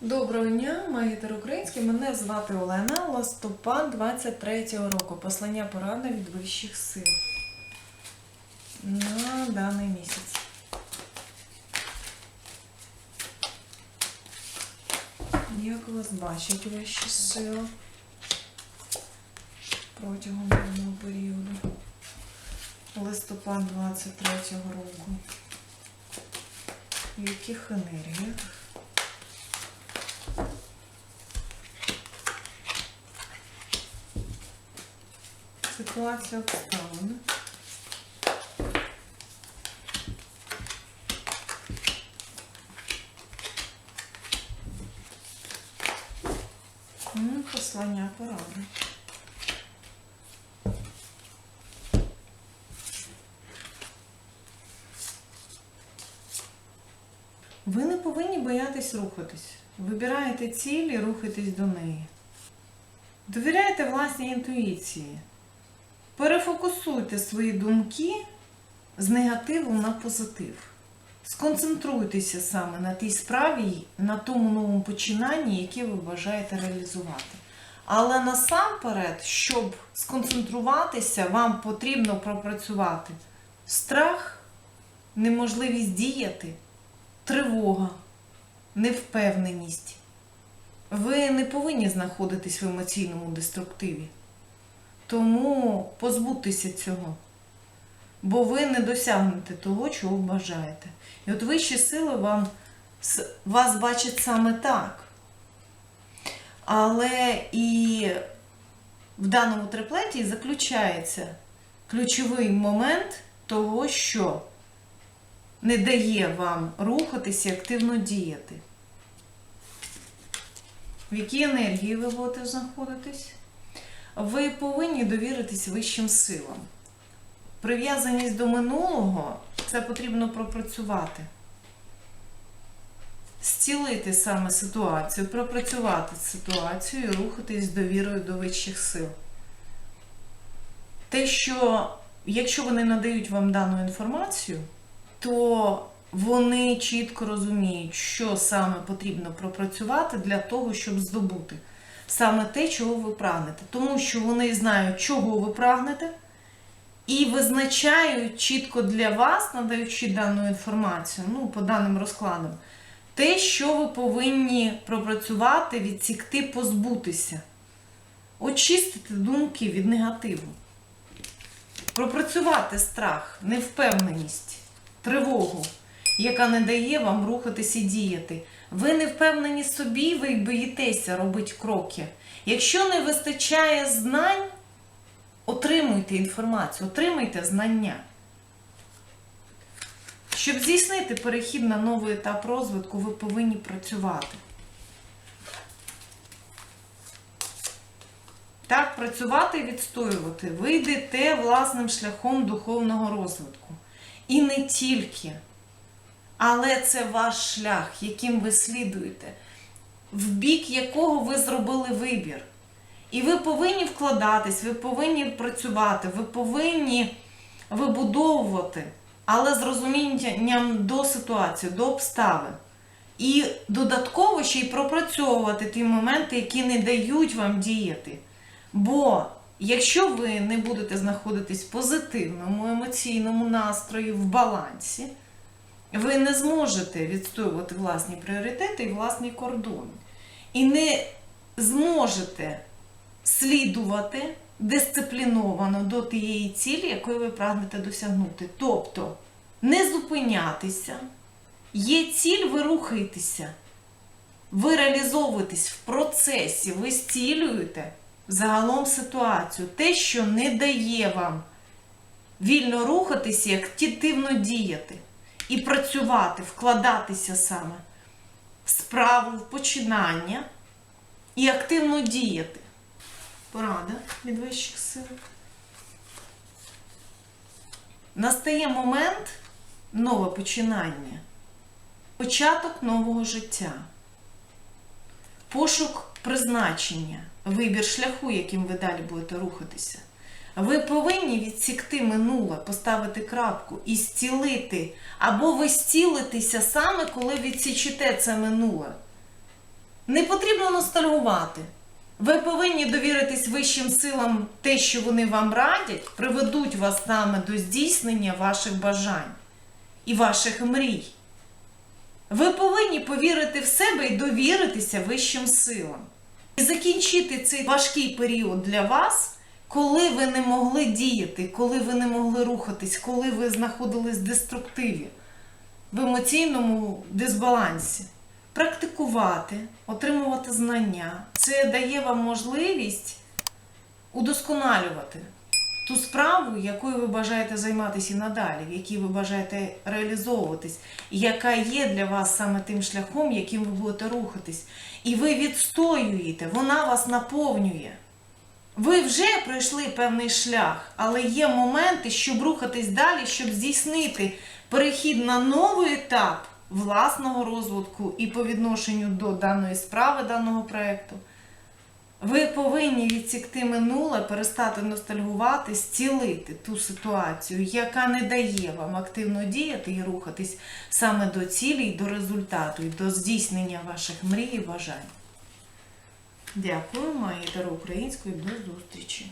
Доброго дня, магітер український. Мене звати Олена. Листопад 23-го року. Послання порада від вищих сил на даний місяць. Як вас бачать вищі сили протягом даного періоду? Листопад 23-го року. В яких енергіях? Ситуація обставини. Ну, Послання поради. Ви не повинні боятись рухатись. Вибираєте ціль і рухайтесь до неї. Довіряйте власній інтуїції. Перефокусуйте свої думки з негативу на позитив. Сконцентруйтеся саме на тій справі, на тому новому починанні, яке ви бажаєте реалізувати. Але насамперед, щоб сконцентруватися, вам потрібно пропрацювати страх, неможливість діяти, тривога, невпевненість. Ви не повинні знаходитись в емоційному деструктиві. Тому позбудьтеся цього. Бо ви не досягнете того, чого бажаєте. І от вищі сили вам, вас бачать саме так. Але і в даному триплеті заключається ключовий момент того, що не дає вам рухатися і активно діяти. В якій енергії ви будете знаходитись? Ви повинні довіритись вищим силам. Прив'язаність до минулого це потрібно пропрацювати. Зцілити саме ситуацію, пропрацювати ситуацію і рухатись довірою до вищих сил. Те, що якщо вони надають вам дану інформацію, то вони чітко розуміють, що саме потрібно пропрацювати для того, щоб здобути саме те, чого ви прагнете. Тому що вони знають, чого ви прагнете, і визначають чітко для вас, надаючи дану інформацію, ну, по даним розкладам, те, що ви повинні пропрацювати, відсікти, позбутися. Очистити думки від негативу. Пропрацювати страх, невпевненість, тривогу, яка не дає вам рухатись і діяти. Ви не впевнені собі, ви боїтеся робити кроки. Якщо не вистачає знань, отримуйте інформацію, отримайте знання. Щоб здійснити перехід на новий етап розвитку, ви повинні працювати. Так, працювати і відстоювати. Ви йдете власним шляхом духовного розвитку. І не тільки. Але це ваш шлях, яким ви слідуєте, в бік якого ви зробили вибір. І ви повинні вкладатись, ви повинні працювати, ви повинні вибудовувати, але з розумінням до ситуації, до обставин. І додатково ще й пропрацьовувати ті моменти, які не дають вам діяти. Бо якщо ви не будете знаходитись в позитивному емоційному настрої, в балансі, ви не зможете відстоювати власні пріоритети і власні кордони. І не зможете слідувати дисципліновано до тієї цілі, якої ви прагнете досягнути. Тобто не зупинятися, є ціль, ви рухаєтеся, ви реалізовуєтесь в процесі, ви зцілюєте загалом ситуацію, те, що не дає вам вільно рухатися і активно діяти. І працювати, вкладатися саме в справу, в починання і активно діяти. Порада від вищих сил. Настає момент нове починання, початок нового життя, пошук призначення, вибір шляху, яким ви далі будете рухатися. Ви повинні відсікти минуле, поставити крапку і зцілити. Або ви зцілитеся саме, коли відсічите це минуле. Не потрібно ностальгувати. Ви повинні довіритись вищим силам, те, що вони вам радять, приведуть вас саме до здійснення ваших бажань і ваших мрій. Ви повинні повірити в себе і довіритися вищим силам. І закінчити цей важкий період для вас, коли ви не могли діяти, коли ви не могли рухатись, коли ви знаходились в деструктиві, в емоційному дисбалансі. Практикувати, отримувати знання. Це дає вам можливість удосконалювати ту справу, якою ви бажаєте займатися і надалі, в якій ви бажаєте реалізовуватись, яка є для вас саме тим шляхом, яким ви будете рухатись. І ви відстоюєте, вона вас наповнює. Ви вже пройшли певний шлях, але є моменти, щоб рухатись далі, щоб здійснити перехід на новий етап власного розвитку і по відношенню до даної справи, даного проєкту. Ви повинні відсікти минуле, перестати ностальгувати, зцілити ту ситуацію, яка не дає вам активно діяти і рухатись саме до цілі, і до результату, і до здійснення ваших мрій і бажань. Дякую, мої дари української. До зустрічі!